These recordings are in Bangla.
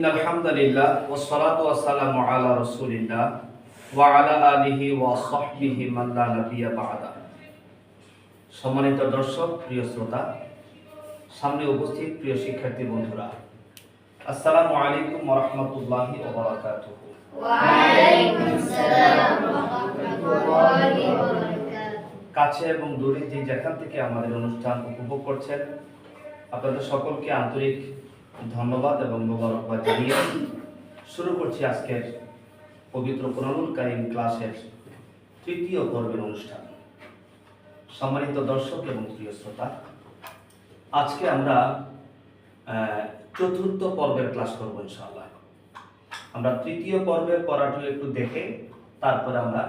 আলহামদুলিল্লাহ মান সম্মানিত দর্শক প্রিয় শ্রোতা সামনে উপস্থিত প্রিয় শিক্ষার্থী বন্ধুরা আসসালামু আলাইকুম ওয়া রাহমাতুল্লাহি ওয়া বারাকাতুহু। ওয়ালাইকুম আসসালাম ওয়া রাহমাতুল্লাহি ওয়া বারাকাতুহু। কাছে এবং দূরে যে যেখান থেকে আমাদের অনুষ্ঠান উপভোগ করছেন আপনাদের সকলকে আন্তরিক ধন্যবাদ এবং মোবারকবাদ জানিয়ে শুরু করছি আজকের পবিত্র কোরআনুল কারিম ক্লাসের তৃতীয় পর্বের অনুষ্ঠান। সম্মানিত দর্শক এবং প্রিয় শ্রোতা আজকে আমরা চতুর্থ পর্বের ক্লাস করব ইনশাআল্লাহ। আমরা তৃতীয় পর্বের পড়াটা একটু দেখে তারপরে আমরা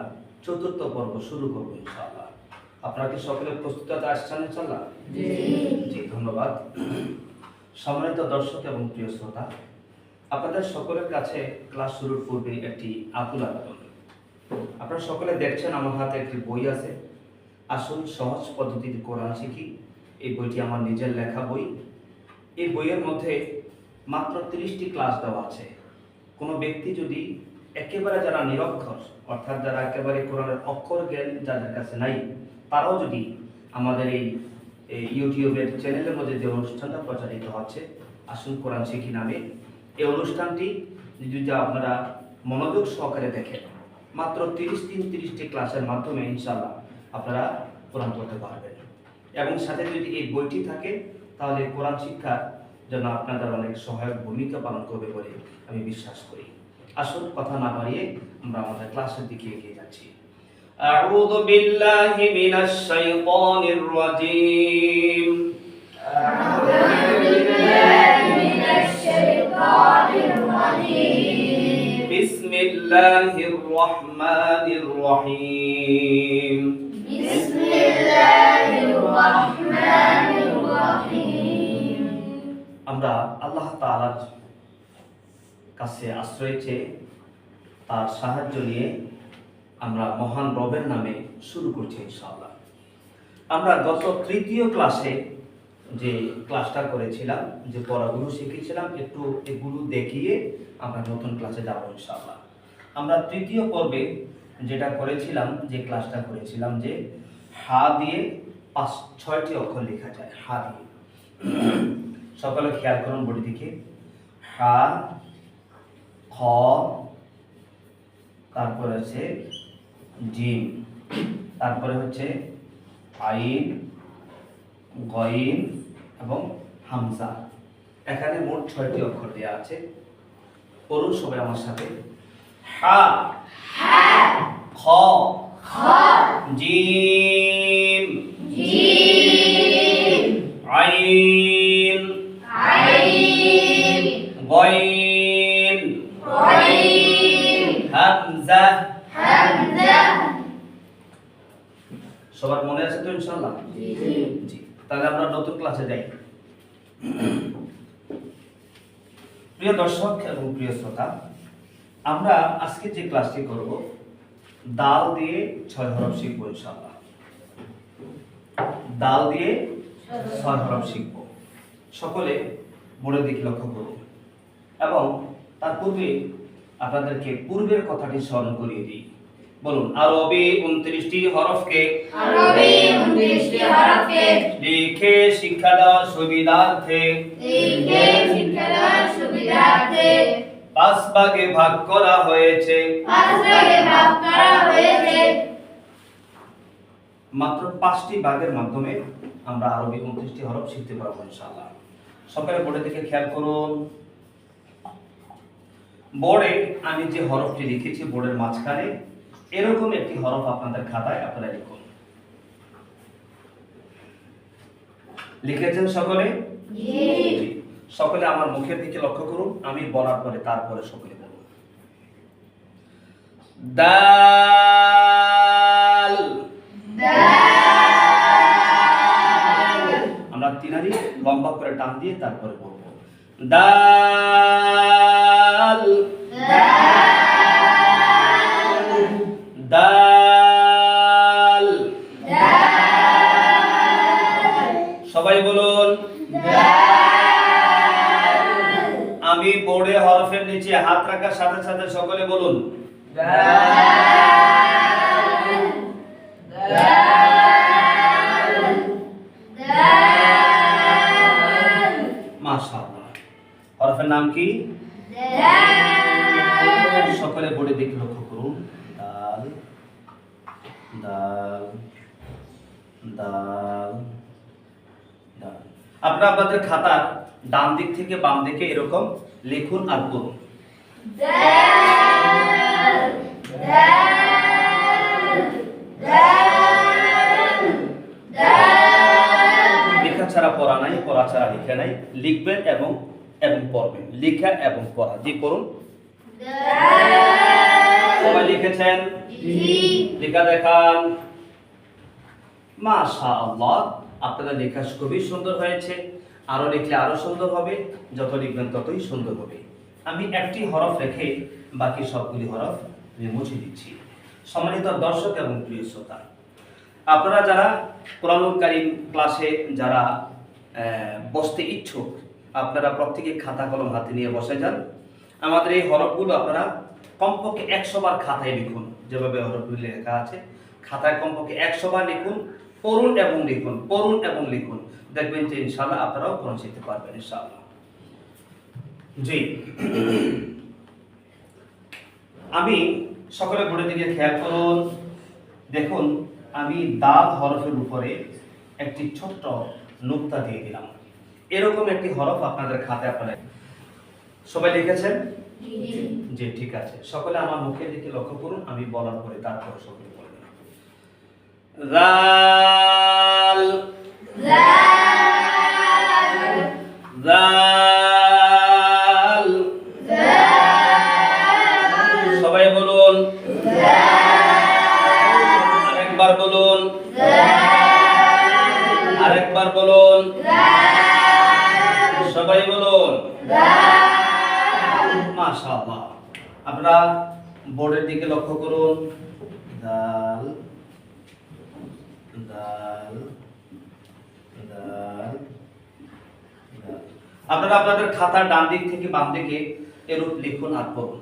চতুর্থ পর্ব শুরু করব ইনশাআল্লাহ। আপনারা কি সকলে প্রস্তুত আসছেন ইনশাআল্লাহ? জি ধন্যবাদ। সম্মানিত দর্শক এবং প্রিয় শ্রোতা, আপনাদের সকলের কাছে ক্লাস শুরুর পূর্বে একটি আকুল আবেদন। আপনারা সকলে দেখছেন আমার হাতে একটি বই আছে। আসল সহজ পদ্ধতিতে কোরআন শিখি। এই বইটি আমার নিজের লেখা বই। এই বইয়ের মধ্যে মাত্র তিরিশটি ক্লাস দেওয়া আছে। কোনো ব্যক্তি যদি একেবারে যারা নিরক্ষর, অর্থাৎ যারা একেবারে কোরআনের অক্ষর জ্ঞান যাদের কাছে নাই, তারাও যদি আমাদের এই এই ইউটিউবের চ্যানেলের মধ্যে যে অনুষ্ঠানটা প্রচারিত হচ্ছে আসুন কোরআন শিখি নামে, এই অনুষ্ঠানটি যদি আপনারা মনোযোগ সহকারে দেখেন, মাত্র তিরিশ দিন তিরিশটি ক্লাসের মাধ্যমে ইনশাল্লাহ আপনারা কোরআন পড়তে পারবেন। এবং সাথে যদি এই বইটি থাকে, তাহলে কোরআন শিক্ষার জন্য আপনাদের অনেক সহায়ক ভূমিকা পালন করবে বলে আমি বিশ্বাস করি। আসল কথা না বাড়িয়ে আমরা আমাদের ক্লাসের দিকে এগিয়ে যাচ্ছি। أعوذ بالله من الشيطان الرجيم بسم الله الرحمن الرحيم আমরা আল্লাহ তাআলার কাছে আশ্রয় চেয়ে তার সাহায্য নিয়ে আমরা মহান রবের নামে শুরু করছি ইনশাআল্লাহ। আমরা গত তৃতীয় ক্লাসে যে ক্লাসটা করেছিলাম, যে পড়াগুলো শিখেছিলাম একটু এগুলো দেখিয়ে আমরা নতুন ক্লাসে যাব ইনশাআল্লাহ। আমরা তৃতীয় পর্বে যেটা করেছিলাম, যে ক্লাসটা করেছিলাম যে হা দিয়ে পাঁচ, ছয়টি অক্ষর লেখা যায়, হা দিয়ে। সকালে খেয়াল করুন বডি দিকে হা, খ, তারপরে আছে জিম তারপরে হচ্ছে আইন গইন এবং হামজা। এখানে মোট ছয়টি অক্ষর দেওয়া আছে। পড়ুন সবাই আমার সাথে। হা। খ। জিম সবার মনে আছে তো ইনশাআল্লাহ? জি। তাহলে আমরা নতুন ক্লাসে যাই। প্রিয় দর্শক এবং প্রিয় শ্রোতা আমরা আজকে যে ক্লাসটি করব দাল দিয়ে ছয় হরফ শিখব ইনশাআল্লাহ। দাল দিয়ে ছয় হরফ শিখব। সকলে বোর্ডের দিকে লক্ষ্য করুন। এবং তার পূর্বে আপনাদেরকে পূর্বের কথাটি স্মরণ করিয়ে দিই। বলুন আরবি উনত্রিশটি হরফকে আরবি উনত্রিশটি হরফকে লিখে শিক্ষা দেওয়ার সুবিধার্থে লিখে শিক্ষা দেওয়ার সুবিধার্থে পাঁচ ভাগে ভাগ করা হয়েছে। পাঁচ ভাগে ভাগ করা হয়েছে। মাত্র পাঁচটি ভাগের মাধ্যমে আমরা আরবি উনত্রিশটি হরফ শিখতে পারব ইনশাআল্লাহ। সকালে বোর্ডের দিকে খেয়াল করুন। বোর্ডে আমি যে হরফটি লিখেছি বোর্ডের মাঝখানে এরকম একটি হরফ আপনাদের খাতায় আপনারা লিখুন। লিখেছেন সকলে। সকলে আমার মুখের দিকে লক্ষ্য করুন আমি বলার পরে তারপরে সকলে বলুন। দাল। আমরা তিনারি লম্বা করে টান দিয়ে তারপরে বলব। দাল। বোর্ডে নিচে হাত রাখার সাথে সাথে সকলে বলুন, মাশাআল্লাহ। হরফের নাম কি? সকলে বোর্ডের দিকে লক্ষ্য করুন। দাল দাল দাল দাল। আপনারা আপনাদের খাতার ডান দিক থেকে বাম দিকে এরকম লিখুন আর করুন লেখা ছাড়া পড়া নাই, পড়া ছাড়া লিখে নাই। লিখবেন এবং এবং পড়বেন। লেখা এবং পড়া। জি করুন সবাই লিখেছেন? লেখা দেখান। মাশা আল্লাহ আপনাদের লেখা খুবই সুন্দর হয়েছে। আরও লিখলে আরও সুন্দর হবে। যত লিখবেন ততই সুন্দর হবে। আমি একটি হরফ রেখে বাকি সবগুলি হরফ আমি মুছে দিচ্ছি। সম্মানিত দর্শক এবং প্রিয় শ্রোতা, আপনারা যারা কোরআনুল ক্লাসে যারা বসতে ইচ্ছুক, আপনারা প্রত্যেকে খাতা কলম হাতে নিয়ে বসে যান। আমাদের এই হরফগুলো আপনারা কমপক্ষে একশো বার খাতায় লিখুন, যেভাবে হরফগুলি লেখা আছে। খাতায় কমপক্ষে একশো বার লিখুন, পড়ুন এবং লিখুন, পড়ুন এবং লিখুন। দেখবেন যে ইনশাল্লাহ আপনারাও পৌঁছতে পারবেন ইনশাল্লাহ জি। আমি সকলে বোর্ডের দিকে খেয়াল করুন দেখুন আমি দাল হরফের উপরে একটি ছোট্ট নুক্তা দিয়ে দিলাম। এরকম একটি হরফ আপনাদের খাতায় আপনারা সবাই লিখেছেন? জি। ঠিক আছে। সকলে আমার মুখের দিকে লক্ষ্য করুন আমি বলার পরে তারপর সকলে বলবেন সবাই বলুন। আপনারা বোর্ডের দিকে লক্ষ্য করুন। দাল দাল দাল। আপনারা আপনাদের খাতার ডান দিক থেকে বাম দিকে এরূপ লিখুন আর পড়ুন।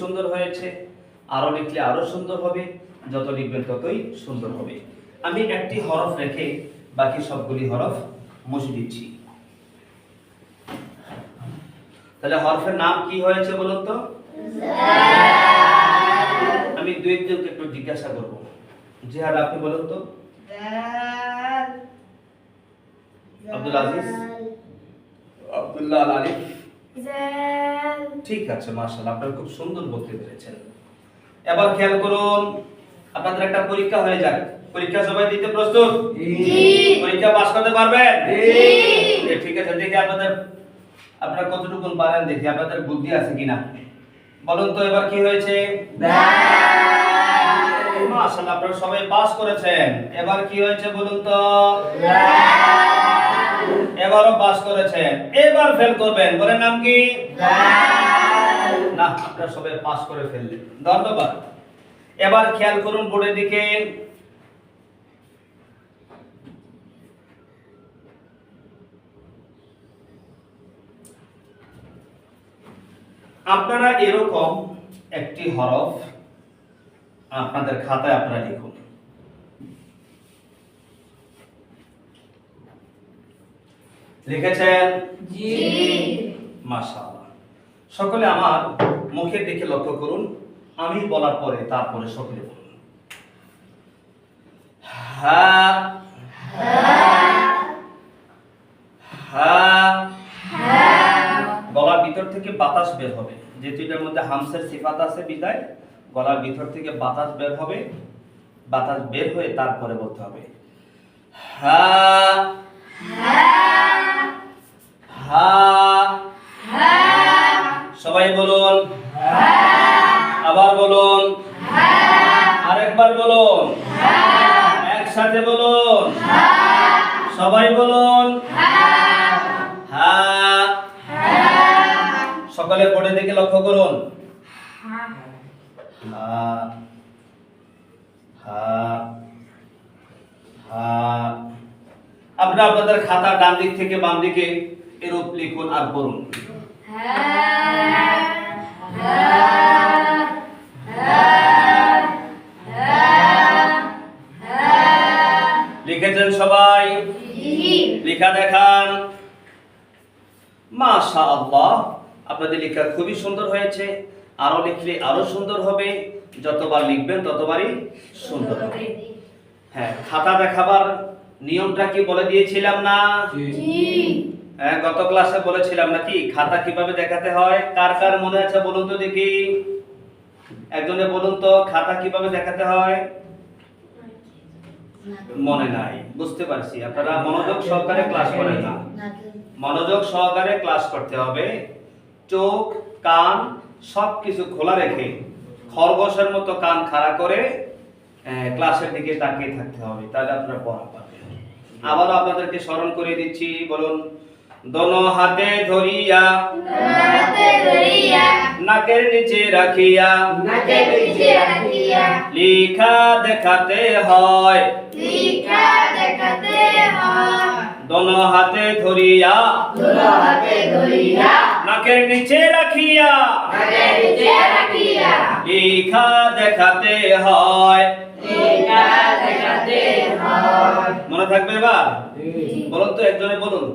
সুন্দর হয়েছে আরও লিখলে আরও সুন্দর হবে যত লিখবেন ততই সুন্দর হবে। আমি একটি হরফ রেখে বাকি সবগুলি হরফ মুছে দিচ্ছি। তাহলে হরফের নাম কি হয়েছে বলুন তো? আমি দুই একজনকে একটু জিজ্ঞাসা করব। জিহাদ আপনি বলুন তো? আব্দুল আজিজ? আব্দুল্লাহ আলিফ। ঠিক আছে মার্শাল্লাহ আপনারা খুব সুন্দর বলতে পেরেছেন এবার খেয়াল করুন আপনাদের একটা পরীক্ষা হয়ে যাক। পরীক্ষা সবাই দিতে প্রস্তুত? পরীক্ষা পাস করতে পারবেন? ঠিক আছে দেখি আপনাদের আপনারা কতটুকু পারেন দেখি আপনাদের বুদ্ধি আছে কিনা। বলুন তো এবার কি হয়েছে? মাশাআল্লাহ আপনারা সবাই পাস করেছেন। এবার কি হয়েছে বলুন তো? এবারও পাস করেছেন। এবার ফেল করবেন। বলেন নাম কি? না আপনারা সবাই পাস করে ফেললেন। ধন্যবাদ। এবার খেয়াল করুন বোর্ডের দিকে। আপনারা এরকম একটি হরফ আপনাদের খাতায় আপনারা লিখুন। লিখেছেন? মাশাআল্লাহ। সকলে আমার মুখের দিকে লক্ষ্য করুন আমি বলার পরে তারপরে সকলে বলুন। হা হা গলার ভিতর থেকে বাতাস বের হবে। যেহেতু এটার মধ্যে হামসের সিফাত আছে বিদায় গলার ভিতর থেকে বাতাস বের হবে। বাতাস বের হয়ে তারপরে বলতে হবে। হা হা সবাই বলুন। আবার বলুন। আরেকবার বলুন। একসাথে বলুন। সবাই বলুন। হা। সকলে বোর্ডের দিকে লক্ষ্য করুন। হা। হা। হা। আপনারা আপনাদের খাতা ডান দিক থেকে বাম দিকে এরূপ লিখুন আর পড়ুন। লিখেছেন সবাই? লেখা দেখান। মাশা আল্লাহ আপনাদের লেখা খুবই সুন্দর হয়েছে। আরও লিখলে আরও সুন্দর হবে। যতবার লিখবেন, ততবারই সুন্দর হবে। হ্যাঁ খাতা দেখাবার নিয়মটা কি বলে দিয়েছিলাম না? গত ক্লাসে বলেছিলাম নাকি? খাতা কীভাবে দেখাতে হয়? কার কার মনে আছে বলুন তো দেখি। একজনে বলুন তো, খাতা কীভাবে দেখাতে হয়? মনে নাই, বুঝতে পারছি। আপনারা মনোযোগ সহকারে ক্লাস করেন না। মনোযোগ সহকারে ক্লাস করতে হবে। চোখ, কান সব কিছু খোলা রেখে খরগোশের মতো কান খাড়া করে ক্লাসের দিকে তাকিয়ে থাকতে হবে। তাহলে আপনারা পড়া পাবেন। আবারও আপনাদেরকে স্মরণ করে দিচ্ছি, বলুন দোনো হাতে ধরিয়া নাকের নিচে রাখিয়া লিখা দেখাতে হয়। দোনো হাতে ধরিয়া নাকের নিচে রাখিয়া লিখা দেখাতে হয়। মনে থাকবে এবার? বলুন তো একজনে বলুন।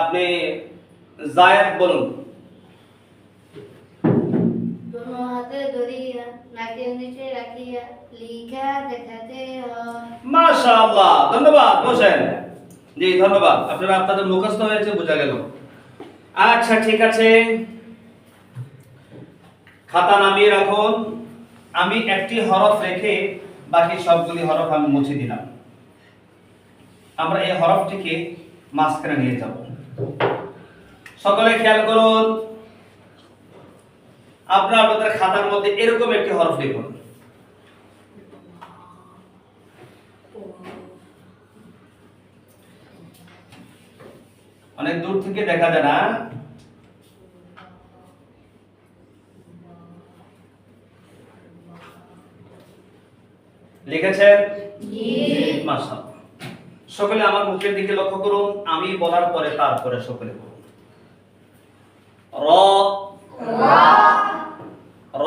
আপনি জায়েদ বলুন। আপনারা আপনাদের হয়েছে বোঝা আচ্ছা ঠিক আছে। খাতা নামিয়ে রাখুন। আমি একটি হরফ রেখে বাকি সবগুলি হরফ আমি মুছে দিলাম। আমরা এই হরফটিকে মাঝখানে নিয়ে যাব সকলে খেয়াল করুন আপনারা আপনাদের খাতার মধ্যে এরকম একটি হরফ লিখুন। অনেক দূর থেকে দেখা যায় না? লিখেছেন? মাশাআল্লাহ। সকলে আমার মুখের দিকে লক্ষ্য করুন আমি বলার পরে তারপরে সকলে বলুন। র। র।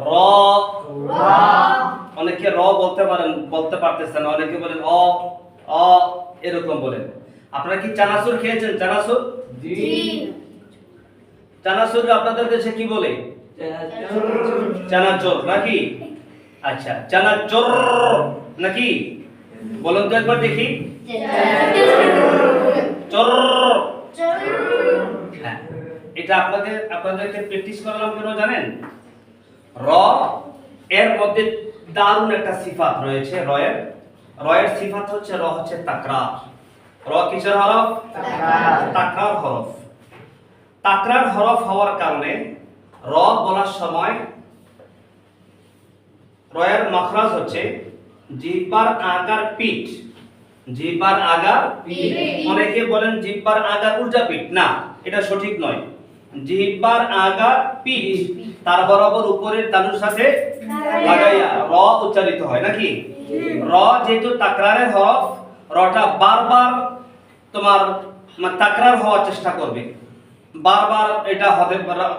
র। অনেকে র বলতে পারেন বলতে পারতেছেন অনেকে বলেন অ অ এরকম বলেন। আপনারা কি চানাচুর খেয়েছেন? চানাচুর? চানাচুর আপনাদের দেশে কি বলে? চানাচুর নাকি? আচ্ছা চানাচুর। নাকি? বলুন তো একবার দেখি। হ্যাঁ এটা আপনাদের, আপনাদেরকে প্র্যাকটিস করালাম কেন জানেন? র, এর মধ্যে দারুণ একটা সিফাত রয়েছে রয়ের। রয়ের সিফাত হচ্ছে, র হচ্ছে তাকরার। র কিসের হরফ? তাকরার হরফ। তাকরার হরফ হওয়ার কারণে র বলার সময় রয়ের মখরাজ হচ্ছে জিহ্বার আগার পিঠ। জিহ্বার আগার পিঠ। অনেকে বলেন জিহ্বার আগার উল্টা পিঠ। না এটা সঠিক নয়। জিহ্বার আগার পিঠ তার বরাবর উপরের তালুর সাথে লাগাইয়া। র উচ্চারিত হয় নাকি? র যেহেতু তাকরারের হরফ রটা বারবার তোমার তাকরার হওয়ার চেষ্টা করবে। বারবার এটা হতে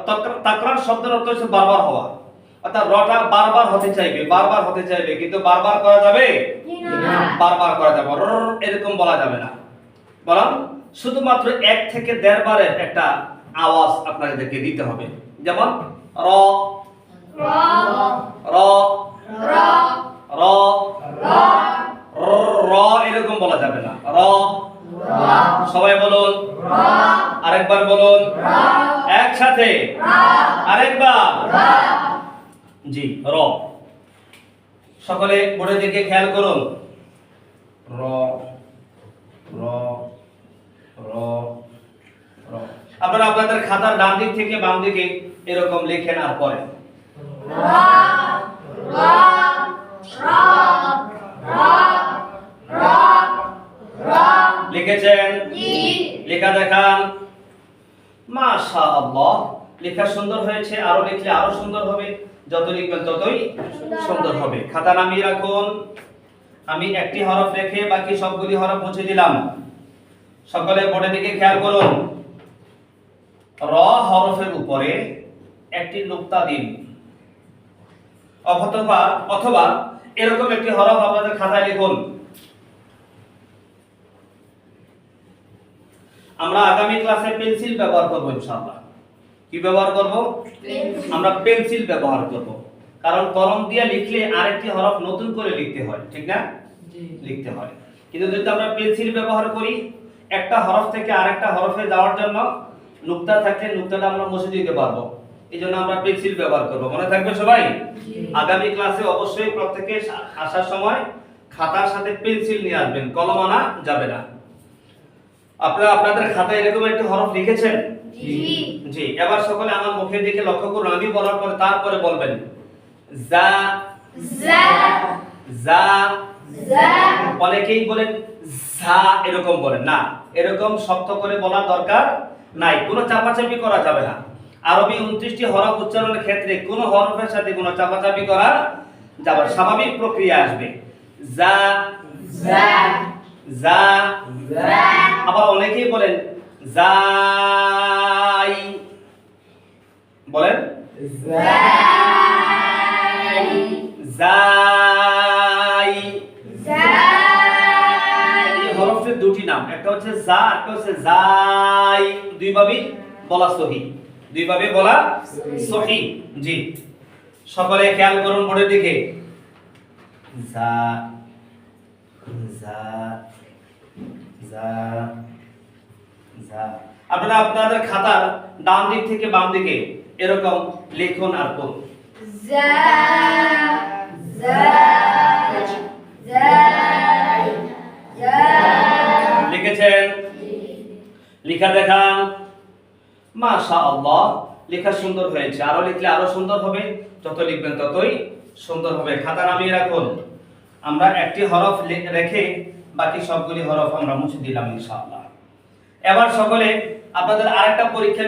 তাকরা- তাকরার শব্দের অর্থ হচ্ছে বারবার হওয়া। অর্থাৎ রটা বারবার হতে চাইবে বারবার হতে চাইবে কিন্তু বারবার করা যাবে? বারবার করা যাবে। র এরকম বলা যাবে না। বরং শুধুমাত্র এক থেকে দেড় বারের একটা আওয়াজ আপনাদেরকে দিতে হবে। যেমন র। র। র। র। র। এরকম বলা যাবে না। র। সবাই বলুন। আরেকবার বলুন। একসাথে। আরেকবার। জি র। সকলে বোর্ডের দিকে খেয়াল করুন। র র র র। আপনারা আপনাদের খাতার ডান দিক থেকে বাম দিকে এরকম লেখেন আর পড়েন লিখেছেন? লেখা দেখান। মাশা আল্লাহ লেখা সুন্দর হয়েছে আরও লিখলে আরও সুন্দর হবে। যত লিখবেন ততই সুন্দর হবে। খাতা নামিয়ে রাখুন। আমি একটি হরফ রেখে বাকি সবগুলি হরফ মুছে দিলাম। সকলে বোর্ডের দিকে খেয়াল করুন। র হরফের উপরে একটি নুক্তা দিন। অথবা অথবা এরকম একটি হরফ আপনাদের খাতায় লিখুন। আমরা আগামী ক্লাসে পেন্সিল ব্যবহার করব ইনশাআল্লাহ। কি ব্যবহার করব? আমরা পেন্সিল ব্যবহার করব। কারণ কলম দিয়ে লিখলে আরেকটি হরফ নতুন করে লিখতে হয় ঠিক না? লিখতে হয়। কিন্তু যদি আমরা পেন্সিল ব্যবহার করি একটা হরফ থেকে আরেকটা হরফে যাওয়ার জন্য নুক্তা থাকলে নুক্তাটা আমরা মুছে দিতে পারব। এই জন্য আমরা পেন্সিল ব্যবহার করব। মনে থাকবে সবাই? আগামী ক্লাসে অবশ্যই প্রত্যেকে আসার সময় খাতার সাথে পেন্সিল নিয়ে আসবেন। কলম আনা যাবে না। আপনারা আপনাদের খাতায় এরকম একটা হরফ লিখেছেন? জি। জি এবার সকলে আমার মুখে দিকে লক্ষ্য করুন আমি বলার পরে তারপরে বলবেন। যা জা যা জা অনেকেই বলেন ঝা এরকম বলেন। না এরকম শক্ত করে বলার দরকার নাই কোনো চাপাচাপি করা যাবে না। আরবি উনত্রিশটি হরফ উচ্চারণের ক্ষেত্রে কোনো হরফের সাথে কোনো চাপাচাপি করা যাবে স্বাভাবিক প্রক্রিয়া আসবে। যা জা যা। আবার অনেকেই বলেন যাই। বলেন? যাই। জাই এই হরফের দুটি নাম একটা হচ্ছে যা একটা হচ্ছে যাই। দুই ভাবেই বলা সহি। দুই ভাবে বলা সহি। জি। সকলে খেয়াল করুন বোর্ডের দিকে। যা যা যা। আপনারা আপনাদের খাতার ডান দিক থেকে বাম দিকে এরকম লিখুন আর জাই লিখেছেন? লেখা দেখান। মাশা আল্লাহ লেখা সুন্দর হয়েছে। আরও লিখলে আরও সুন্দর হবে। যত লিখবেন ততই সুন্দর হবে। খাতা নামিয়ে রাখুন। আমরা একটি হরফ রেখে বাকি সবগুলি হরফ আমরা মুছে দিলাম ইনশাআল্লাহ। এবার সকলে আপনাদের আরেকটা পরীক্ষা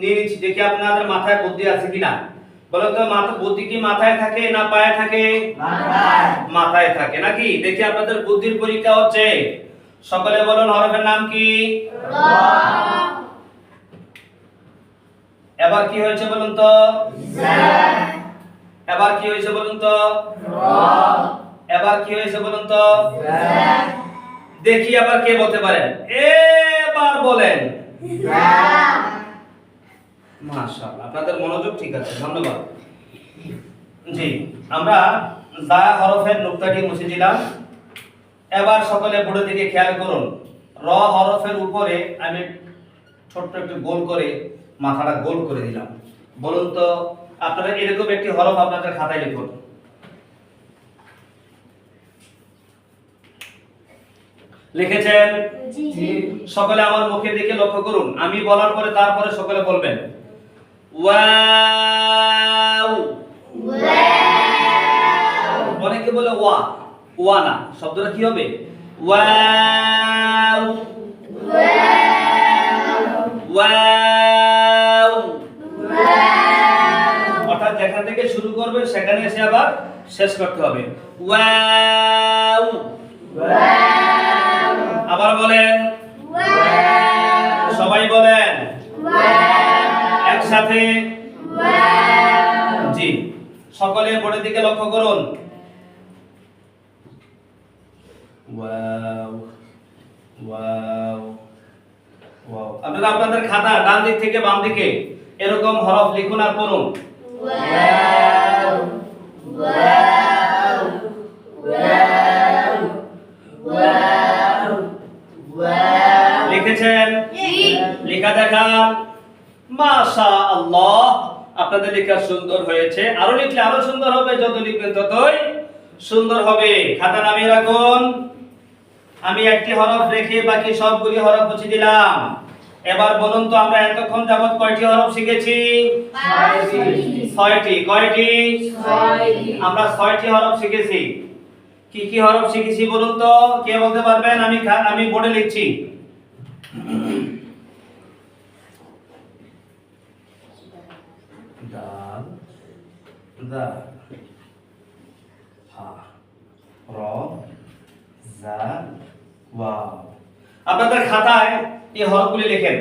নিয়ে নিচ্ছি, দেখি আপনাদের মাথায় বুদ্ধি আছে কিনা। বলো তো, মাথা বুদ্ধি কি মাথায় থাকে না পায়ে থাকে? মাথায় থাকে। নাকি? দেখি আপনাদের বুদ্ধির পরীক্ষা হচ্ছে। সকলে বলুন, হরফের নাম কি? এবার কি হয়েছে বলুন তো? এবার কি হয়েছে বলুন তো? এবার কি হয়েছে বলুন তো? দেখি আবার কে বলতে পারেন এবার বলেন। মাশাআল্লাহ আপনাদের মনোযোগ ঠিক আছে ধন্যবাদ। জি আমরা যা হরফের নুক্তাটি মুছে দিলাম। এবার সকলে বোর্ডের দিকে খেয়াল করুন র হরফের উপরে আমি ছোট্ট একটু গোল করে মাথাটা গোল করে দিলাম। বলুন তো আপনারা এরকম একটি হরফ আপনাদের খাতায় লিখুন। লিখেছেন? সকলে আমার মুখের দিকে লক্ষ্য করুন। আমি বলার পরে তারপরে সকলে বলবেন। ওয়াও। অনেকে বলে ওয়া। ওয়া না। শব্দটা কি হবে? ওয়াও। ওয়াও। অর্থাৎ যেখান থেকে শুরু করবে সেখানে এসে আবার শেষ করতে হবে। ওয়াও। আবার বলেন। সবাই বলেন। একসাথে। জি। সকলে বোর্ডের দিকে লক্ষ্য করুন। Wow wow wow. আপনারা আপনাদের খাতা ডান দিক থেকে বাম দিকে এরকম হরফ লিখুন আর পড়ুন। Wow wow wow wow. লিখেছেন? লেখা দেখান। মাশা আল্লাহ আপনাদের লেখা সুন্দর হয়েছে। আরও লিখলে আরও সুন্দর হবে যত লিখবেন ততই সুন্দর হবে। খাতা নামিয়ে রাখুন। আমি একটি হরফ রেখে বাকি সবগুলি হরফ মুছে দিলাম। এবার বলুন তো আমরা এতক্ষণ যাবত কয়টি হরফ শিখেছি? ছয়টি। কয়টি? আমরা ছয়টি হরফ শিখেছি। কি কি হরফ শিখেছি বলুন তো? কে বলতে পারবেন? আমি আমি বোর্ডে লিখছি। ডাল দা হা র জা ওয়া আপনাদের খাতায় এই হরফগুলি লেখেন।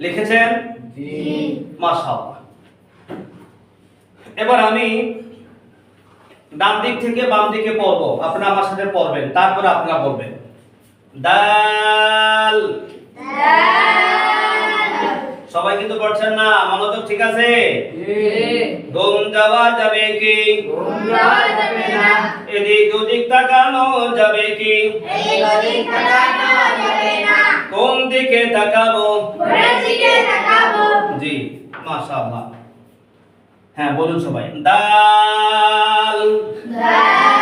লিখেছেন? জি। মাশাআল্লাহ। এবার আমি ডান দিক থেকে বাম দিকে পড়ব। আপনারা আমার সাথে পড়বেন তারপরে আপনারা বলবেন। দাল। সবাই কিন্তু পড়ছেন না? মনোযোগ ঠিক আছে? ঘুম যাওয়া যাবে কি? এদিক ওদিক তাকানো যাবে কি? কোন দিকে তাকাবো? জি মাশাআল্লাহ। হ্যাঁ বলুন সবাই। দাল। দাল।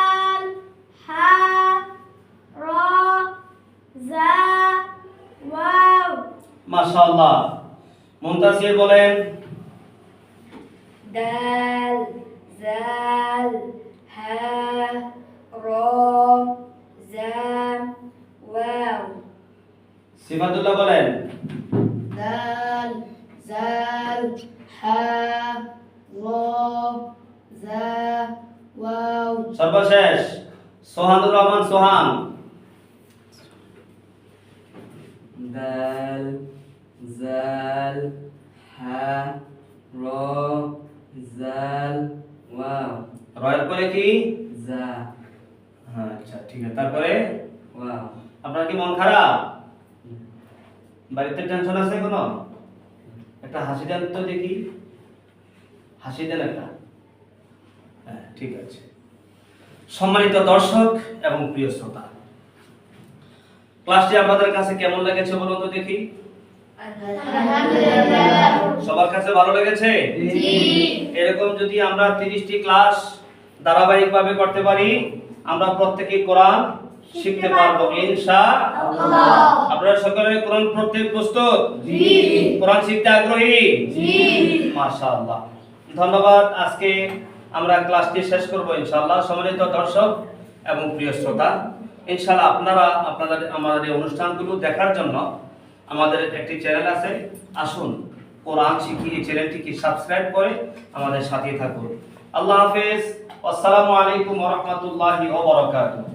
মাশাআল্লাহ। মুনতাসির বলেন দাল জাল হা র জা ওয়াও। সিফাতুল্লাহ বলেন দাল জাল হা র জা ওয়াও। সর্বশেষ সোহানুর রহমান সোহান। দাল জাল হা র জাল ওয়াও রয়ের পরে কি? জা হ্যাঁ আচ্ছা ঠিক আছে। তারপরে? ওয়াও আপনার কি মন খারাপ? বাড়িতে টেনশন আছে কোনো? একটা হাসি দেন তো দেখি। হাসি দেন একটা। হ্যাঁ ঠিক আছে। সম্মানিত দর্শক এবং প্রিয় শ্রোতা ক্লাসটি আপনাদের কাছে কেমন লেগেছে বলুন তো দেখি। সবার কাছে ভালো লেগেছে? এরকম যদি আমরা তিরিশটি ক্লাস ধারাবাহিকভাবে করতে পারি আমরা প্রত্যেকেই কোরআন শিখতে পারব ইনশা আপনারা সকলে কোরআন প্রত্যেক প্রস্তুত? কোরআন শিখতে আগ্রহী? মাশাআল্লাহ। ধন্যবাদ আজকে আমরা ক্লাসটি শেষ করব ইনশাআল্লাহ। সম্মানিত দর্শক এবং প্রিয় শ্রোতা ইনশাআল্লাহ আপনারা আপনাদের আমাদের অনুষ্ঠানগুলো দেখার জন্য আমাদের একটি চ্যানেল আছে। আসুন কোরআন শিখি এই চ্যানেলটিকে সাবস্ক্রাইব করে আমাদের সাথে থাকুন। আল্লাহ হাফেজ। আসসালামু আলাইকুম ওয়া রাহমাতুল্লাহি ওয়া বারাকাতুহু।